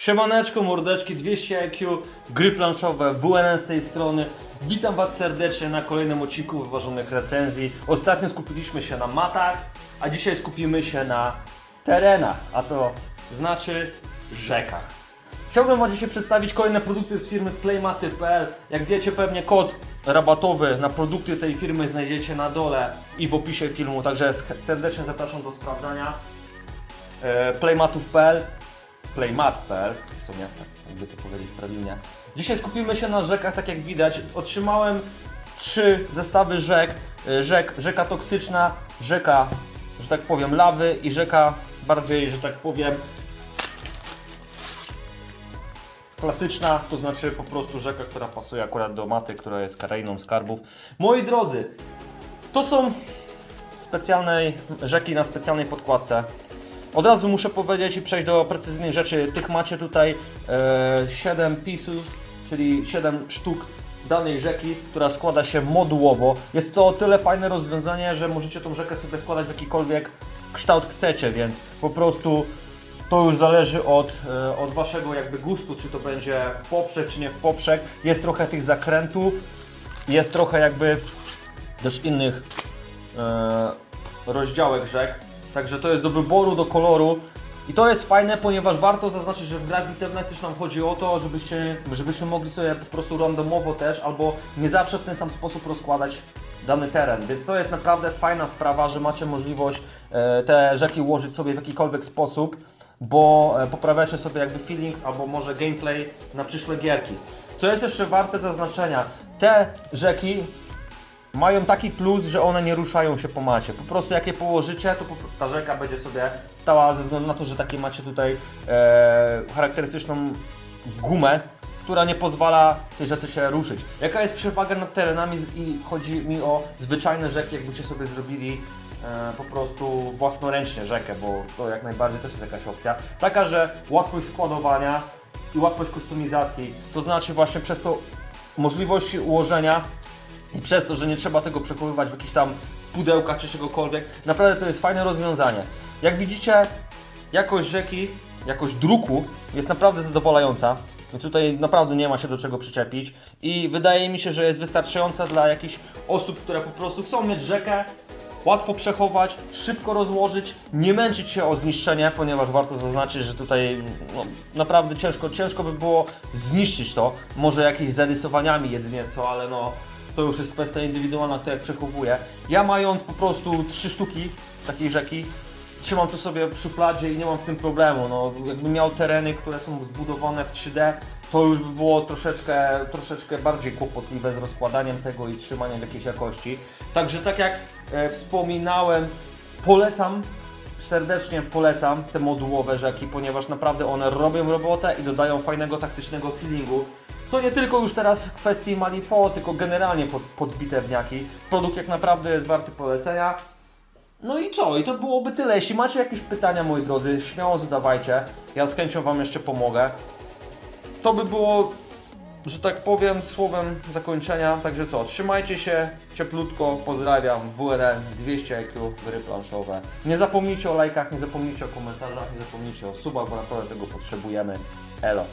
Siemaneczko, mordeczki, 200 IQ, gry planszowe, WNN z tej strony. Witam Was serdecznie na kolejnym odcinku wyważonych recenzji. Ostatnio skupiliśmy się na matach, a dzisiaj skupimy się na terenach, a to znaczy rzekach. Chciałbym Wam dzisiaj przedstawić kolejne produkty z firmy playmaty.pl. Jak wiecie pewnie kod rabatowy na produkty tej firmy znajdziecie na dole i w opisie filmu, także serdecznie zapraszam do sprawdzania. E, playmatów.pl playmat.pl w sumie, tak jakby to powiedzieć prawidłnie. Dzisiaj skupimy się na rzekach, tak jak widać. Otrzymałem trzy zestawy rzek. Y, Rzek, rzeka toksyczna, rzeka, że tak powiem, lawy i rzeka bardziej, że tak powiem, klasyczna, to znaczy po prostu rzeka, która pasuje akurat do maty, która jest karainą skarbów. Moi drodzy, to są specjalnej rzeki na specjalnej podkładce. Od razu muszę powiedzieć i przejść do precyzyjnych rzeczy. Tych macie tutaj e, 7 pisów, czyli 7 sztuk danej rzeki, która składa się modułowo. Jest to o tyle fajne rozwiązanie, że możecie tą rzekę sobie składać w jakikolwiek kształt chcecie, więc po prostu to już zależy od, e, od Waszego jakby gustu, czy to będzie w poprzek, czy nie w poprzek. Jest trochę tych zakrętów, jest trochę jakby też innych e, rozdziałek rzek. Także to jest do wyboru, do koloru. I to jest fajne, ponieważ warto zaznaczyć, że w grach też nam chodzi o to, żebyście, żebyśmy mogli sobie po prostu randomowo też, albo nie zawsze w ten sam sposób rozkładać dany teren. Więc to jest naprawdę fajna sprawa, że macie możliwość e, te rzeki ułożyć sobie w jakikolwiek sposób, bo e, poprawiacie sobie jakby feeling albo może gameplay na przyszłe gierki. Co jest jeszcze warte zaznaczenia, te rzeki mają taki plus, że one nie ruszają się po macie. Po prostu jak je położycie, to ta rzeka będzie sobie stała ze względu na to, że takie macie tutaj e, charakterystyczną gumę, która nie pozwala tej rzece się ruszyć. Jaka jest przewaga nad terenami i chodzi mi o zwyczajne rzeki, jakbyście sobie zrobili e, po prostu własnoręcznie rzekę, bo to jak najbardziej też jest jakaś opcja. Taka, że łatwość składowania i łatwość kustomizacji, to znaczy właśnie przez to możliwości ułożenia i przez to, że nie trzeba tego przechowywać w jakichś tam pudełkach czy czegokolwiek, naprawdę to jest fajne rozwiązanie. Jak widzicie, jakość rzeki, jakość druku jest naprawdę zadowalająca. Więc tutaj naprawdę nie ma się do czego przyczepić i wydaje mi się, że jest wystarczająca dla jakichś osób, które po prostu chcą mieć rzekę, łatwo przechować, szybko rozłożyć, nie męczyć się o zniszczenie, ponieważ warto zaznaczyć, że tutaj no, naprawdę ciężko, ciężko by było zniszczyć to. Może jakimiś zarysowaniami jedynie co, ale no to już jest kwestia indywidualna, kto jak przechowuje. Ja mając po prostu trzy sztuki takiej rzeki, trzymam to sobie w szufladzie i nie mam z tym problemu. No, jakbym miał tereny, które są zbudowane w 3D, to już by było troszeczkę, troszeczkę bardziej kłopotliwe z rozkładaniem tego i trzymaniem jakiejś jakości. Także tak jak e, wspominałem, polecam, serdecznie polecam te modułowe rzeki, ponieważ naprawdę one robią robotę i dodają fajnego taktycznego feelingu. To nie tylko już teraz w kwestii Malifo, tylko generalnie pod, pod bitewniaki. Produkt jak naprawdę jest warty polecenia. No i co? I to byłoby tyle. Jeśli macie jakieś pytania, moi drodzy, śmiało zadawajcie. Ja z chęcią Wam jeszcze pomogę. To by było, że tak powiem, słowem zakończenia. Także co? Trzymajcie się cieplutko. Pozdrawiam. WRN 200 IQ, gry planszowe. Nie zapomnijcie o lajkach, nie zapomnijcie o komentarzach, nie zapomnijcie o subach, bo naprawdę tego potrzebujemy. Elo.